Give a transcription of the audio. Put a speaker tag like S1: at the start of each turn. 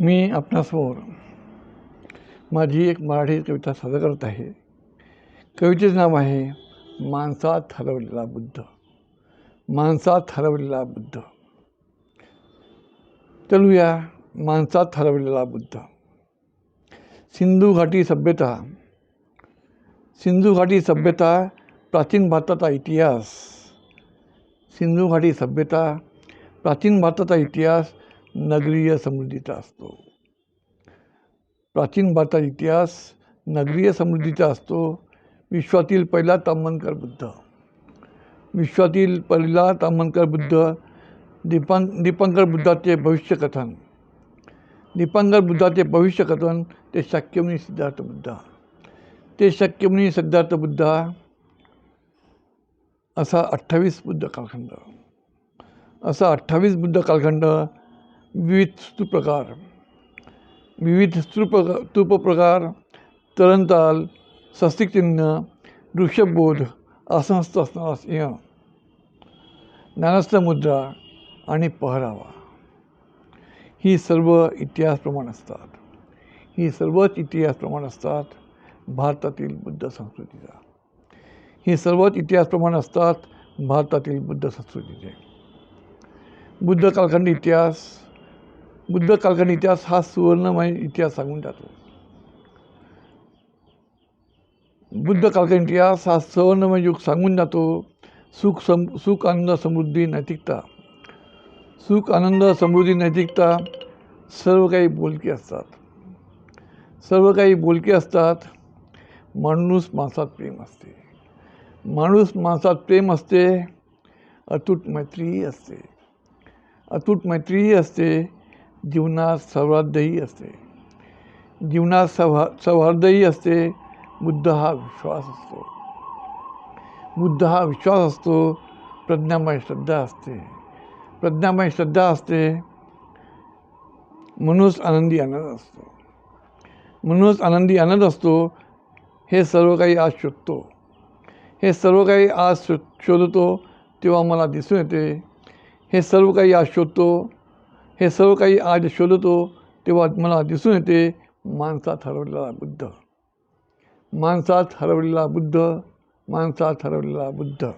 S1: मी आपणासमोर माझी एक मराठी कविता सादर करत आहे. कवितेचं नाव आहे माणसात हरवलेला बुद्ध. माणसात हरवलेला बुद्ध. चलूया माणसात हरवलेला बुद्ध. सिंधू घाटी सभ्यता सिंधू घाटी सभ्यता प्राचीन भारताचा इतिहास. सिंधू घाटी सभ्यता प्राचीन भारताचा इतिहास नगरीय समृद्धीचा असतो. प्राचीन भारताचा इतिहास नगरीय समृद्धीचा असतो. विश्वातील पहिला ताम्हणकर बुद्ध. विश्वातील पहिला ताम्हणकर बुद्ध दीपां दीपांकर बुद्धाचे भविष्यकथन. दीपांकर बुद्धाचे भविष्यकथन ते शक्यमुनी सिद्धार्थ बुद्ध. ते शक्यमुनी सिद्धार्थ बुद्ध असा अठ्ठावीस बुद्ध कालखंड. असा अठ्ठावीस बुद्ध कालखंड विविध स्तूप्रकार विविध स्तूप स्तूपप्रकार तरणताल स्वस्तिकचिन्ह ऋषभबोध आसनस्थ असणारा सिंह ज्ञानस्थ मुद्रा आणि पहरावा. ही सर्व इतिहास प्रमाण असतात. ही सर्वच इतिहास प्रमाण असतात भारतातील बुद्ध संस्कृतीचा. ही सर्वच इतिहास प्रमाण असतात भारतातील बुद्ध संस्कृतीचे. बुद्ध कालखंड इतिहास बुद्ध कालखंड इतिहास हा सुवर्णमय इतिहास सांगून जातो बुद्ध कालखंड इतिहास हा सुवर्णमय युग सांगून जातो. सुख सम सुख आनंद समृद्धी नैतिकता. सुख आनंद समृद्धी नैतिकता सर्व काही बोलके असतात. सर्व काही बोलके असतात. माणूस माणसात प्रेम असते. माणूस माणसात प्रेम असते अतूट मैत्रीही असते. अतूट मैत्रीही असते जीवनात सौहार्दही असते. जीवनात सौहा सौहार्दही असते. बुद्ध हा विश्वास असतो. बुद्ध हा विश्वास असतो. प्रज्ञामय श्रद्धा असते. प्रज्ञामय श्रद्धा असते. म्हणूनच आनंदी आनंद असतो. म्हणूनच आनंदी आनंद असतो. हे सर्व काही आज शोधतो. हे सर्व काही आज शो शोधतो तेव्हा मला दिसून येते. हे सर्व काही आज शोधतो. हे सर्व काही आज शोधतो तेव्हा मला दिसून येते माणसात हरवलेला बुद्ध. माणसात हरवलेला बुद्ध माणसात हरवलेला बुद्ध.